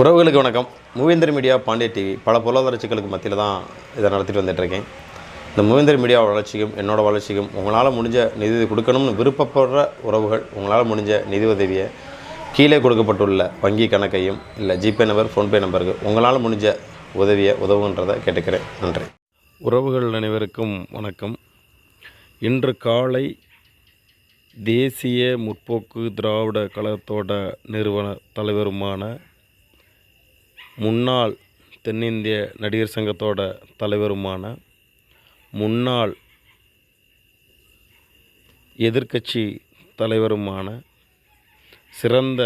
உறவுகளுக்கு வணக்கம். மூவேந்தர் media Pandya TV பல பொருளாதார சிக்கலுக்கு மத்தியில் தான் இதை நடத்திட்டு வந்துட்டுருக்கேன். இந்த மூவேந்தர் மீடியா வளர்ச்சிக்கும் என்னோடய வளர்ச்சிக்கும் உங்களால் முடிஞ்ச நிதி கொடுக்கணும்னு விருப்பப்படுற உறவுகள் உங்களால் முடிஞ்ச நிதி உதவியை கீழே கொடுக்கப்பட்டுள்ள வங்கி கணக்கையும் இல்லை ஜிபே நம்பர் ஃபோன்பே நம்பருக்கு உங்களால் முடிஞ்ச உதவியை உதவுன்றதை கேட்டுக்கிறேன். நன்றி. உறவுகள் அனைவருக்கும் வணக்கம். இன்று காலை தேசிய முற்போக்கு திராவிட கழகத்தோட நிறுவன தலைவருமான முன்னாள் தென்னிந்திய நடிகர் சங்கத்தோட தலைவருமான முன்னாள் எதிர்க்கட்சி தலைவருமான சிறந்த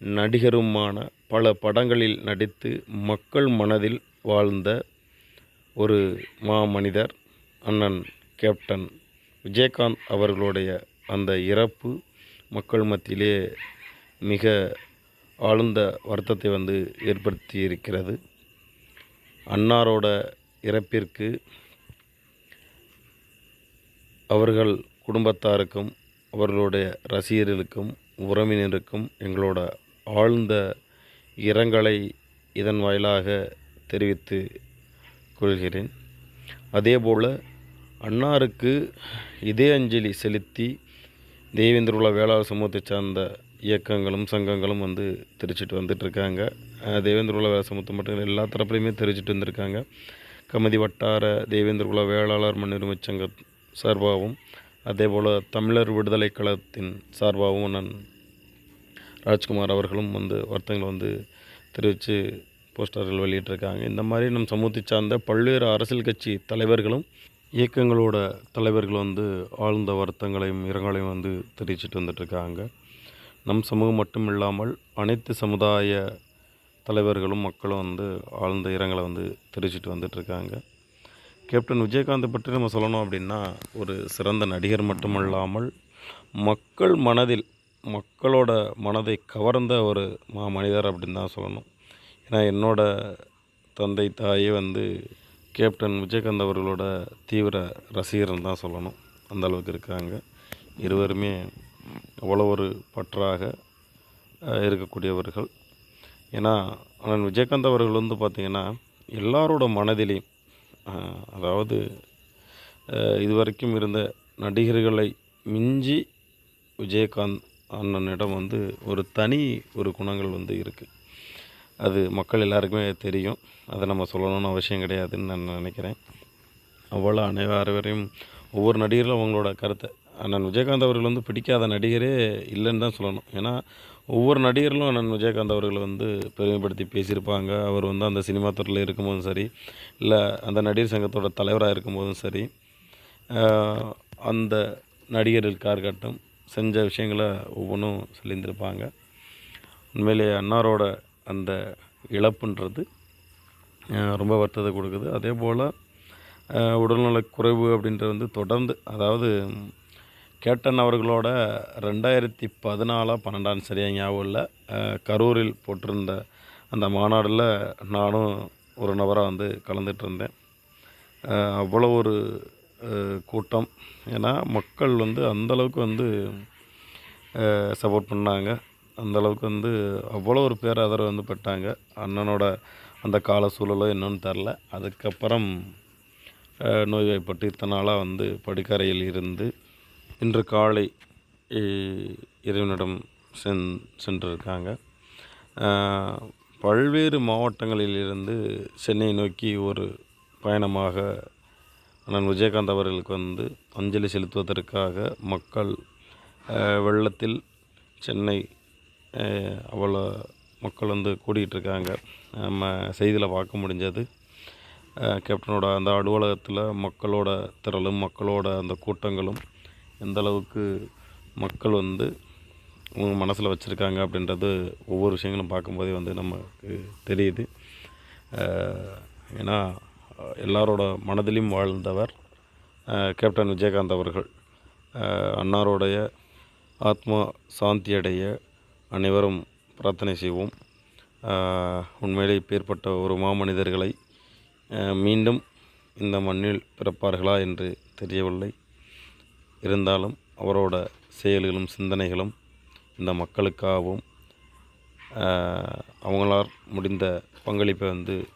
நடிகருமான பல படங்களில் நடித்து மக்கள் மனதில் வாழ்ந்த ஒரு மாமனிதர் அண்ணன் கேப்டன் விஜயகாந்த் அவர்களுடைய அந்த இறப்பு மக்கள் மத்தியிலே மிக ஆழ்ந்த வருத்தத்தை வந்து ஏற்படுத்தி இருக்கிறது அன்னாரோட இறப்பிற்கு அவர்கள் குடும்பத்தாருக்கும் அவர்களுடைய ரசிகர்களுக்கும் உறவினருக்கும் எங்களோட ஆழ்ந்த இரங்கலை இதன் வாயிலாக தெரிவித்து கொள்கிறேன். அதேபோல் அன்னாருக்கு இதே அஞ்சலி செலுத்தி தேவேந்திர உலக வேளாண் சமூகத்தைச் சார்ந்த இயக்கங்களும் சங்கங்களும் வந்து தெரிச்சிட்டு வந்துட்டுருக்காங்க தேவேந்திர குல வேளாளர் சமூகத்தை மட்டும் எல்லா தரப்புலையுமே தெரிச்சிட்டு வந்திருக்காங்க. கமதி வட்டார தேவேந்திர குல வேளாளர் மண்ணுரிமை சங்க சார்பாகவும் அதேபோல் தமிழர் விடுதலை கழகத்தின் சார்பாகவும் நான் ராஜ்குமார் அவர்களும் வந்து வருத்தங்களை வந்து தெரிவித்து போஸ்டர்கள் வெளியிட்டிருக்காங்க. இந்த மாதிரி நம் சமூகத்தை சார்ந்த பல்வேறு அரசியல் கட்சி தலைவர்களும் இயக்கங்களோட தலைவர்கள் வந்து ஆழ்ந்த வருத்தங்களையும் இரங்கலையும் வந்து தெரிவிச்சிட்டு வந்துட்டுருக்காங்க நம் சமூகம் மட்டும் இல்லாமல் அனைத்து சமுதாய தலைவர்களும் மக்களும் வந்து ஆழ்ந்த இரங்கலை வந்து தெரிவிச்சிட்டு வந்துட்டுருக்காங்க. கேப்டன் விஜயகாந்த் பற்றி நம்ம சொல்லணும் அப்படின்னா ஒரு சிறந்த நடிகர் மட்டுமல்லாமல் மக்கள் மனதில் மக்களோட மனதை கவர்ந்த ஒரு மா மனிதர் அப்படின்னு தான் சொல்லணும். ஏன்னா என்னோட தந்தை தாயே வந்து கேப்டன் விஜயகாந்த் அவர்களோட தீவிர ரசிகர்னு தான் சொல்லணும். அந்த அளவுக்கு இருக்காங்க. இருவருமே அவ்வளோ ஒரு பற்றாக இருக்கக்கூடியவர்கள். ஏன்னா அண்ணன் விஜயகாந்த் அவர்கள் வந்து பார்த்திங்கன்னா எல்லாரோட மனதிலையும் அதாவது இதுவரைக்கும் இருந்த நடிகர்களை மிஞ்சி விஜயகாந்த் அண்ணனிடம் வந்து ஒரு தனி ஒரு குணங்கள் வந்து இருக்குது அது மக்கள் எல்லாருக்குமே தெரியும். அதை நம்ம சொல்லணும்னு அவசியம் கிடையாதுன்னு நான் நினைக்கிறேன். அவ்வளோ அனைவரையும் ஒவ்வொரு நடிகர்களும் அவங்களோட கருத்தை அண்ணன் விஜயகாந்த் அவர்கள் வந்து பிடிக்காத நடிகரே இல்லைன்னு தான் சொல்லணும். ஏன்னா ஒவ்வொரு நடிகர்களும் அண்ணன் விஜயகாந்த் அவர்களை வந்து பெருமைப்படுத்தி பேசியிருப்பாங்க. அவர் வந்து அந்த சினிமா துறையில் இருக்கும்போதும் சரி இல்லை அந்த நடிகர் சங்கத்தோட தலைவராக இருக்கும்போதும் சரி அந்த நடிகர்களுக்காக இருக்கட்டும் செஞ்ச விஷயங்களை ஒவ்வொன்றும் சொல்லியிருந்திருப்பாங்க. உண்மையிலே அன்னாரோட அந்த இழப்புன்றது ரொம்ப வருத்தத்தை கொடுக்குது. அதே போல் உடல்நலக் குறைவு அப்படின்றது வந்து தொடர்ந்து அதாவது கேட்டன் அவர்களோட ரெண்டாயிரத்தி பதினாலா பன்னெண்டாம் சரியாக ஞாபகம் இல்லை. கரூரில் போட்டிருந்த அந்த மாநாடில் நானும் ஒரு நபராக வந்து கலந்துட்டு இருந்தேன். அவ்வளோ ஒரு கூட்டம். ஏன்னா மக்கள் வந்து அந்தளவுக்கு வந்து சப்போர்ட் பண்ணாங்க. அந்த அளவுக்கு வந்து அவ்வளோ ஒரு பேர் ஆதரவு வந்து பட்டாங்க. அண்ணனோட அந்த கால சூழலோ என்னன்னு தெரில. அதுக்கப்புறம் நோய்வாய்ப்பட்டு இத்தனை நாளாக வந்து படுக்கரையில் இருந்து இன்று காலை இ- இறைவனிடம் சென் சென்றிருக்காங்க. பல்வேறு மாவட்டங்களிலிருந்து சென்னை நோக்கி ஒரு பயணமாக அண்ணன் விஜயகாந்த் அவர்களுக்கு வந்து அஞ்சலி செலுத்துவதற்காக மக்கள் வெள்ளத்தில் சென்னை அவ்வளோ மக்கள் வந்து கூடிகிட்ருக்காங்க இருக்காங்க நம்ம செய்தியில் பார்க்க முடிஞ்சது கேப்டனோட அந்த அலுவலகத்தில் மக்களோட திரளும் மக்களோட அந்த கூட்டங்களும் எந்த அளவுக்கு மக்கள் வந்து அவங்க மனசில் வச்சுருக்காங்க அப்படின்றது ஒவ்வொரு விஷயங்களும் பார்க்கும்போதே வந்து நமக்கு தெரியுது. ஏன்னா எல்லாரோட மனதிலையும் வாழ்ந்தவர் கேப்டன் விஜயகாந்த் அவர்கள். அஹ், அன்னாருடைய ஆத்மா சாந்தியடைய அனைவரும் பிரார்த்தனை செய்வோம். உண்மையிலே பேர்பட்ட ஒரு மாமனிதர்களை மீண்டும் இந்த மண்ணில் பிறப்பார்களா என்று தெரியவில்லை. இருந்தாலும் அவரோட செயல்களும் சிந்தனைகளும் இந்த மக்களுக்காகவும் அவங்களால் முடிந்த பங்களிப்பை வந்து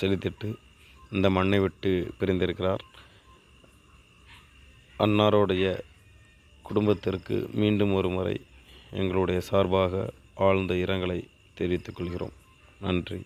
செலுத்திட்டு இந்த மண்ணை விட்டு பிரிந்திருக்கிறார். அன்னாருடைய குடும்பத்திற்கு மீண்டும் ஒரு முறை எங்களுடைய சார்பாக ஆழ்ந்த இரங்கலை தெரிவித்துக் கொள்கிறோம். நன்றி.